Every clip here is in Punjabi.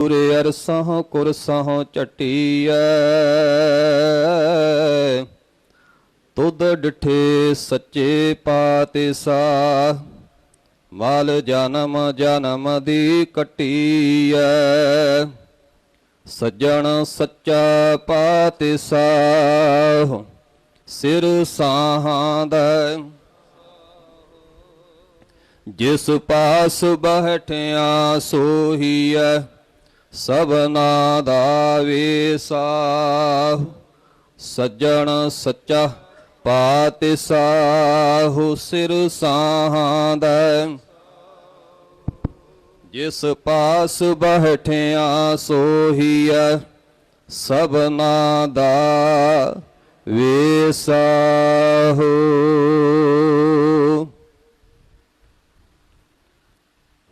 ਗੁਰੇ ਅਰਸਹੁ ਕੁਰਸਹੁ ਝਟੀਐ। ਤੁਧ ਡਿਠੇ ਸੱਚੇ ਪਾਤਿਸਾ। ਮਾਲ ਜਨਮ ਜਨਮ ਦੀ ਕਟੀਐ। ਸੱਜਣ ਸੱਚਾ ਪਾਤਿਸਾ। ਸਿਰ ਸਾਹਾਂ ਦਾ। ਜਿਸ ਪਾਸ ਬਹਿਠਿਆ ਸੋਹੀਐ। ਸਭਨਾ ਦਾ ਵੇਸਾ। ਸੱਜਣ ਸੱਚਾ ਪਾਤਿਸਾਹੁ ਸਿਰ ਸਾਹਾਂ ਦਾ। ਜਿਸ ਪਾਸ ਬਹਿਠਿਆ ਸੋਹੀਐ, ਸਭਨਾ ਦਾ ਵੇਸਾਹੁ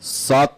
ਸਤਨਾਮ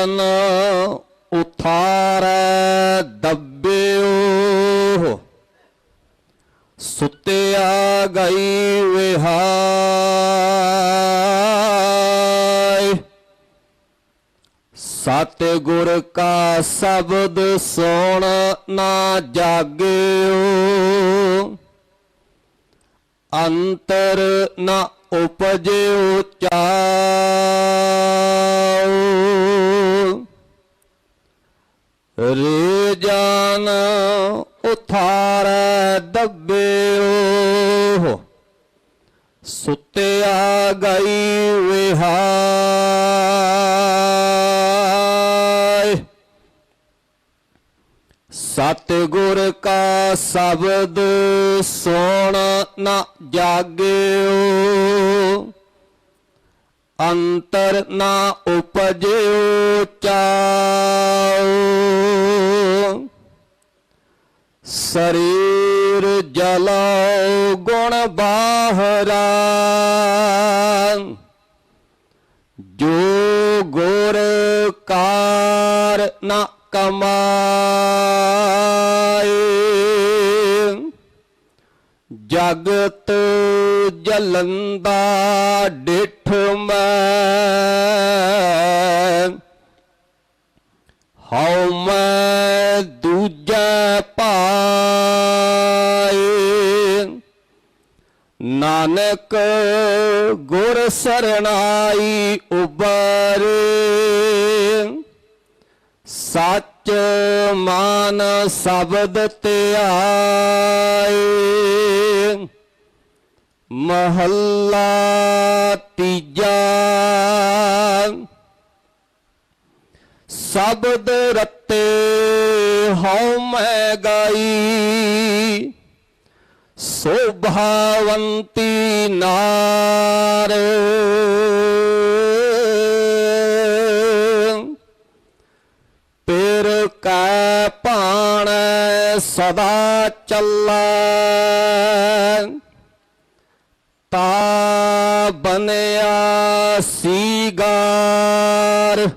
ਜਨ ਉਥਾਰੈ ਦੱਬਿਓ। ਸੁੱਤਿਆ ਗਈ ਵਿਹਾਈ ਸਤ ਗੁਰ ਕਾ ਸ਼ਬਦ ਸੁਣ ਨਾ ਜਾਗਿਓ। ਅੰਤਰ ਨਾ ਉਪਜਿਓ ਚਾਉ। ਰੇ ਜਾਨ ਉਥਾਰੈ ਦੱਬਿਓ। ਸੁੱਤਿਆ ਗਈ ਵਿਹਾਈ ਸਤ ਗੁਰ ਕਾ ਸ਼ਬਦ ਸੁਣ ਨਾ ਜਾਗਿਓ। ਅੰਤਰ ਨਾ ਉਪਜਿਓ ਚਾਉ। ਸਰੀਰ ਜਲਉ ਗੁਣ ਬਾਹਰਾ। ਜੋ ਗੁਰ ਕਾਰ ਨ ਕਮਾਏ। ਜਗਤ ਜਲੰਦਾ ਡਿਠ ਮੈਂ। ਹਉ ਮੈਂ ਦੂਜਾ ਪਾਏ। ਨਾਨਕ ਗੁਰ ਸਰਣਾਈ ਉਬਰੇ। ਸੱਚ ਮਾਨ ਸ਼ਬਦ ਧਿਆਏ। ਮਹੱਲਾ ਤੀਜਾ। ਸ਼ਬਦ ਰਤੇ ਹਉ ਮੈਂ ਗਾਈ। ਸੋਭਾਵੰਤੀ ਨਾਰ। ਪੇਰ ਕੈ ਭਾਣ ਸਦਾ ਚੱਲੈ। ਗਾਰ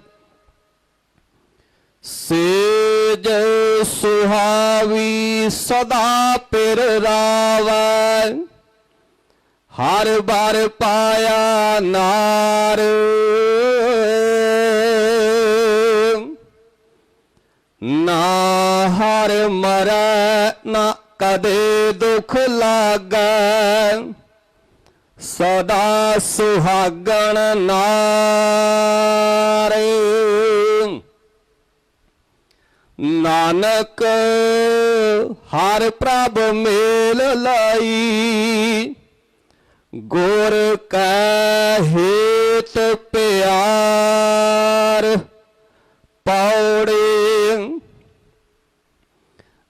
ਸੇਜ ਸੁਹਾਵੀ ਸਦਾ ਪਿਰ ਰਾਵੈ। ਹਰ ਬਾਰ ਪਾਇਆ ਨਾਰ। ਨਾ ਹਰ ਮਰੈ ਨਾ ਕਦੇ ਦੁਖ ਲਾਗੈ। ਸਦਾ ਸੁਹਾਗਣ ਨਾਰੇ। ਨਾਨਕ, ਹਰ ਪ੍ਰਭ ਮੇਲ ਲਾਈ, ਗੁਰ ਕੈ ਹੇਤ ਪਿਆਰ ਪੌੜੇ।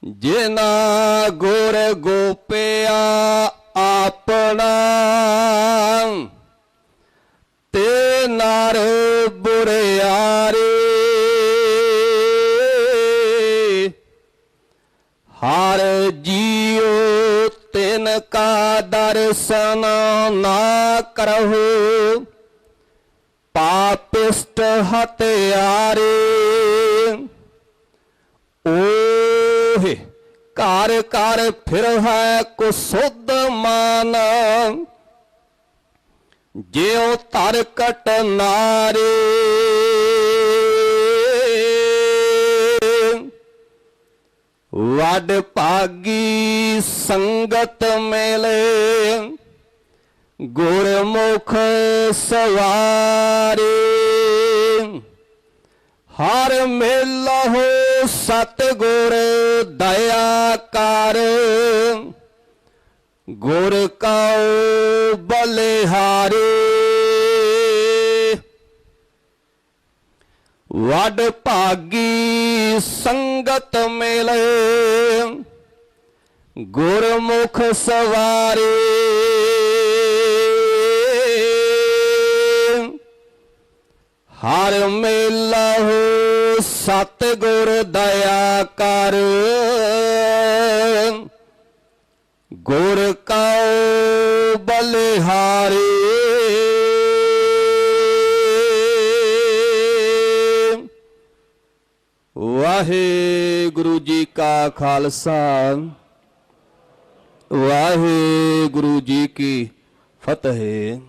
ਜਿਨਾ ਗੁਰ ਗੋਪਿਆ ਆਪਣਾ ਤੇ ਨਰ ਬੁਰਿਆਰੇ ਹਰ ਜੀਉ ਤਿਨ ਕਾ ਦਰਸਨ ਨਾ ਕਰਹੁ ਪਾਪਿਸ਼ਟ ਹਤਿਆਰੇ ਓਹੇ ਘਰ ਘਰ ਫਿਰ ਹੈ ਕੁਸੁੱਧ ਮਾਨ। ਜਿਉ ਤਰ ਕਟ ਨਾਰੇ। ਵਡ ਭਾਗੀ ਸੰਗਤ ਮਿਲੇ। ਗੁਰਮੁਖ ਸਵਾਰੇ। ਹਰ ਮੇਲਾ ਹੋ ਸਤਿਗੁਰ ਦਇਆ ਕਰ। ਗੁਰ ਕਉ ਬਲਿਹਾਰੇ। ਵਡ ਭਾਗੀ ਸੰਗਤ ਮਿਲੇ। ਗੁਰਮੁਖ ਸਵਾਰੇ। ਹਰ ਮੇਲਾ ਸਤਿਗੁਰ ਦਇਆ ਕਰ। ਗੁਰ ਕਉ ਬਲਿਹਾਰੇ। ਵਾਹਿਗੁਰੂ ਜੀ ਕਾ ਖਾਲਸਾ। ਵਾਹਿਗੁਰੂ ਜੀ ਕੀ ਫਤਿਹ।